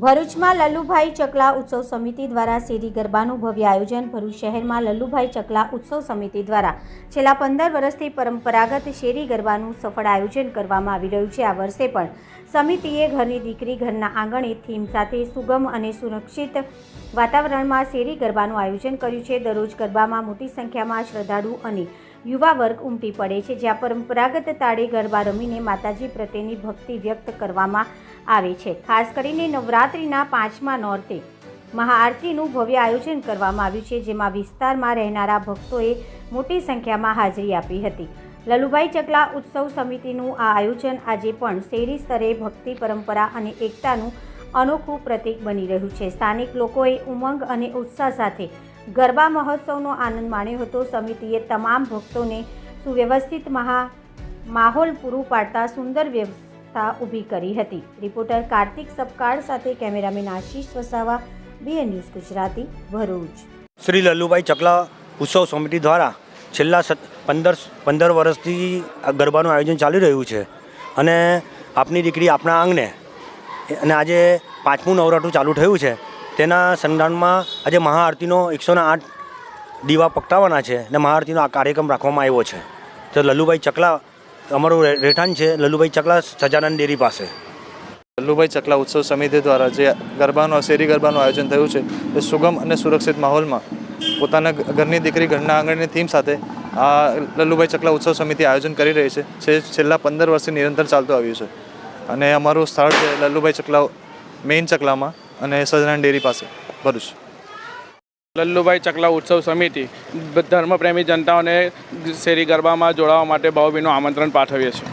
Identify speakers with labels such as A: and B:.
A: ભરૂચમાં લલ્લુભાઈ ચકલા ઉત્સવ સમિતિ દ્વારા શેરી ગરબાનું ભવ્ય આયોજન, ભરૂચ શહેરમાં લલ્લુભાઈ ચકલા ઉત્સવ સમિતિ દ્વારા છેલ્લા પંદર વર્ષથી પરંપરાગત શેરી ગરબાનું સફળ આયોજન કરવામાં આવી રહ્યું છે. આ વર્ષે પણ સમિતિએ ઘરની દીકરી, ઘરના આંગણે થીમ સાથે સુગમ અને સુરક્ષિત વાતાવરણમાં શેરી ગરબાનું આયોજન કર્યું છે. દરરોજ ગરબામાં મોટી સંખ્યામાં શ્રદ્ધાળુ અને યુવા વર્ગ ઉમટી પડે છે, જ્યાં પરંપરાગત તાળે ગરબા રમીને માતાજી પ્રત્યેની ભક્તિ વ્યક્ત કરવામાં આવે છે. ખાસ કરીને નવરાત્રિના પાંચમા નોરતે મહાઆરતીનું ભવ્ય આયોજન કરવામાં આવ્યું છે, જેમાં વિસ્તારમાં રહેનારા ભક્તોએ મોટી સંખ્યામાં હાજરી આપી હતી. લલુભાઈ ચકલા ઉત્સવ સમિતિનું આ આયોજન આજે પણ શેરી સ્તરે ભક્તિ પરંપરા અને એકતાનું અનોખું પ્રતીક બની રહ્યું છે. સ્થાનિક લોકોએ ઉમંગ અને ઉત્સાહ સાથે ગરબા મહોત્સવનો આનંદ માણ્યો હતો. સમિતિએ તમામ ભક્તોને સુવ્યવસ્થિત મહા માહોલ પૂરું પાડતા સુંદર વ્યવસ્થા ઊભી કરી હતી. રિપોર્ટર કાર્તિક સપકાળ સાથે cameraman Ashish Vasava, BN news Gujarati, Bharuch.
B: Shri Lallubhai ચકલા ઉત્સવ સમિતિ દ્વારા છેલ્લા સત પંદર પંદર વર્ષથી ગરબાનું આયોજન ચાલી રહ્યું છે અને આપની દીકરી આપણા આંગણે અને આજે પાંચમું નવરાત્રું ચાલુ થયું છે. તેના સંધાનમાં આજે મહાઆરતીનો એકસોને આઠ દીવા પકટાવવાના છે અને મહાઆરતીનો આ કાર્યક્રમ રાખવામાં આવ્યો છે. તો લલ્લુભાઈ ચકલા, અમારું રહે- રહેઠાણ છે. લલ્લુભાઈ ચકલા, સજાનંદ ડેરી પાસે.
C: લલ્લુભાઈ ચકલા ઉત્સવ સમિતિ દ્વારા જે ગરબાનું, શેરી ગરબાનું આયોજન થયું છે, એ સુગમ અને સુરક્ષિત માહોલમાં પોતાના ઘરની દીકરી ઘરના આંગણની થીમ સાથે આ લલ્લુભાઈ ચકલા ઉત્સવ સમિતિ આયોજન કરી રહી છે. જે છેલ્લા પંદર વર્ષથી નિરંતર ચાલતું આવ્યું છે. અને અમારું સ્થળ છે લલ્લુભાઈ ચકલા મેઇન ચકલામાં. અને સજરાન ડેરી પાસે. ભરૂચ.
D: લલ્લુભાઈ ચકલા ઉત્સવ સમિતિ. ધર્મપ્રેમી જનતાઓને શેરી ગરબામાં જોડાવા માટે ભાવભીનું આમંત્રણ પાઠવીએ છીએ.